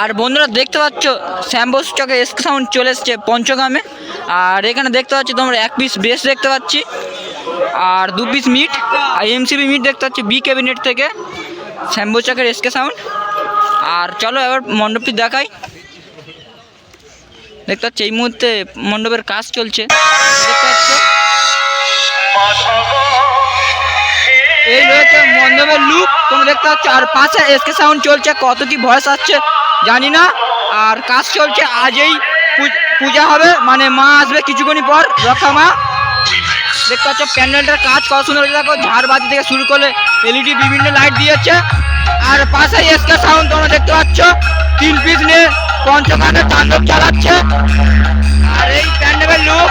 আর বন্ধুরা দেখতে পাচ্ছ শ্যামবোস চকে এসকে সাউন্ড চলে এসছে পঞ্চগ্রামে আর এখানে দেখতে পাচ্ছি, তোমরা এক পিস বেস দেখতে পাচ্ছি। আর দু পিস মিট আর এমসিবি মিট দেখতে পাচ্ছি বি ক্যাবিনেট থেকে। শ্যামবোস চকের এসকে সাউন্ড আর চলো এবার মণ্ডপটি দেখাই। দেখতে পাচ্ছি, এই মুহূর্তে মণ্ডপের কাজ চলছে। দেখতে এই রয়েছে মণ্ডপের লুক তোমরা দেখতে পাচ্ছ, আর পাশে এসকে সাউন্ড চলছে। কত কি ভয়েস আসছে। জানি না। আর কাজ চলছে, আজই পূজা হবে। মানে মা আসবে কিছুক্ষণ পর, রক্ষা মা। দেখতে পাচ্ছ, প্যান্ডেলটার কাজ কত সুন্দর হয়েছে। দেখো, ঝাড়বাতি থেকে শুরু করে এলইডি বিভিন্ন লাইট দিয়েছে। আর পাশে এসকে সাউন্ড তোমরা দেখতে পাচ্ছ, তিন পিস নিয়ে পঞ্চকান্ডের তাণ্ডব চালাচ্ছে। আর এই প্যান্ডেলের লুক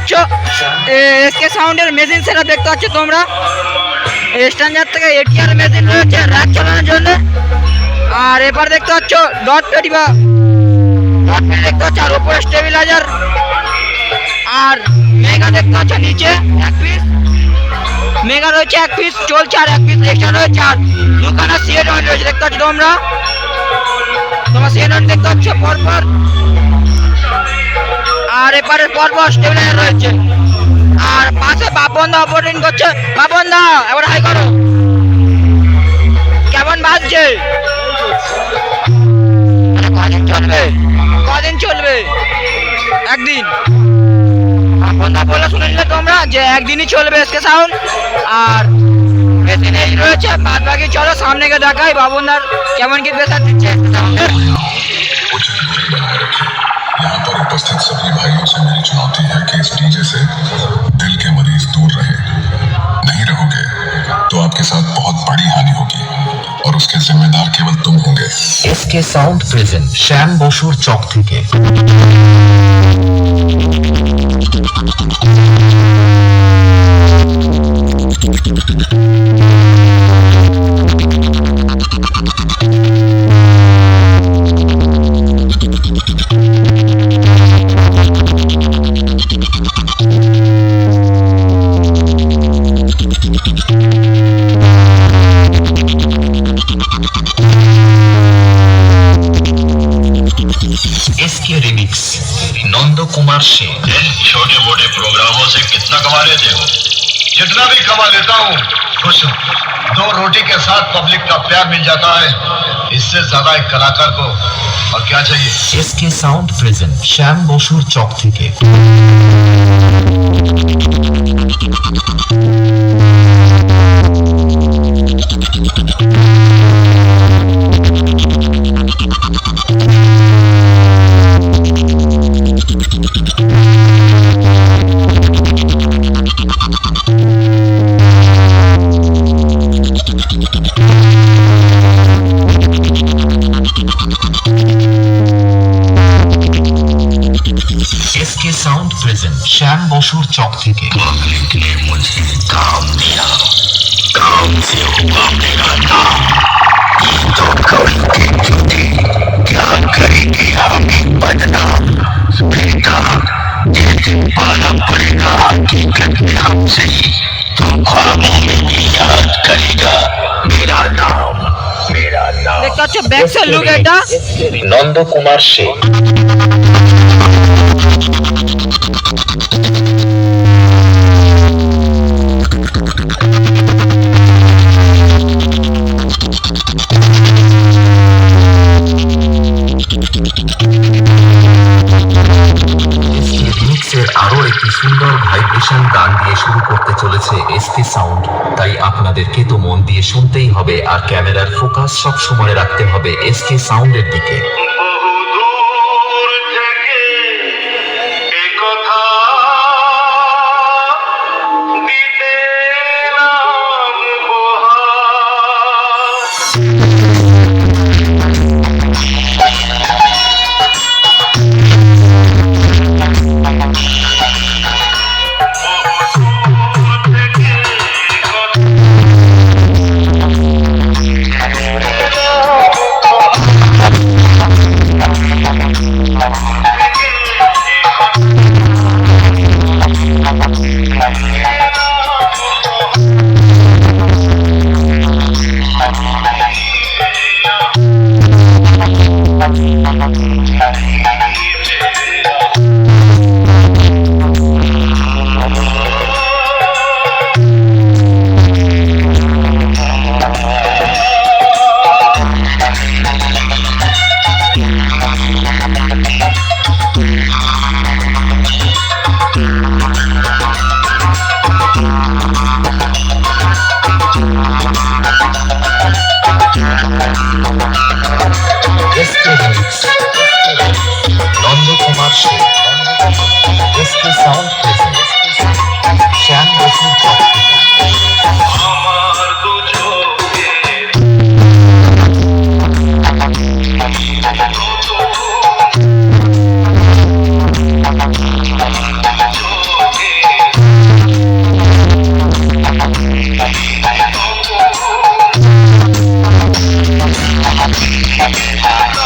পাচ্ছ এসকে সাউন্ডের মেশিন সেটা দেখতে পাচ্ছ তোমরা? স্ট্যান্ডার থেকে এটিআর মেশিন রয়েছে র্যাক চালানোর জন্য। আর এবার দেখতে পাচ্ছ ডট পেটি বা দেখতে পাচ্ছ, আর উপরে স্টেবিলাইজার আর মেগা দেখতে পাচ্ছ নিচে, এক পিস মেগা রয়েছে এক পিস চলছে আর এক পিস এক্সট্রা রয়েছে। আর দুখানা সিএড রয়েছে, দেখতে পাচ্ছ তোমরা? তোমরা সিএড দেখতে পাচ্ছ, পরপর। আর এপারে পরপর স্টেবিলাইজার রয়েছে। আর পাশে বাপন দা অপারেটিং করছে। বাপন দা এবার হাই করো। কেমন বাজছে? কদিন চলবে? কদিন চলবে? একদিন। বাপন দা বলে তোমরা যে একদিনই চলবে এসকে সাউন্ড আর নেই। রয়েছে বাদ বাকি চলো সামনে গিয়ে দেখাই বাবনদার কেমন কি প্রেসার দিচ্ছে। उपस्थित सभी भाइयों से मेरी चुनौती है कि इस डीजे से दिल के मरीज़ दूर रहे, नहीं रहोगे तो आपके साथ बहुत बड़ी हानि होगी और उसके जिम्मेदार केवल तुम होंगे इसके साउंड प्रिजन, श्याम बसुर चौक থেকে Thank you. कुमार सिंह छोटे मोटे प्रोग्रामों से कितना कमा लेते हो? जितना भी कमा लेता हूँ खुश हूँ। दो रोटी के साथ पब्लिक का प्यार मिल जाता है। इससे ज़्यादा एक कलाकार को और क्या चाहिए? इसके साउंड प्रेजेंट श्याम बोसूर चौक थी मशहूर चौक थी मांगने के लिए मुझे काम दिया। काम से हुआ मेरा नाम। ये तो कवि की जूती क्या करेंगे हमें बदनाम बेटा? जिस दिन पाना पड़ेगा हकीकत में हमसे तुम ख्वाबों में भी याद करेगा। मेरा नाम मेरा नाम। देखो अच्छा बैक से लुक नंद कुमार शेख। সুন্দর ভাইব্রেশন গান দিয়ে শুরু করতে চলেছে এসপি সাউন্ড তাই আপনাদেরকে তো মন দিয়ে শুনতেই হবে, আর ক্যামেরার ফোকাস সব সময় রাখতে হবে এসকে সাউন্ডের দিকে। Música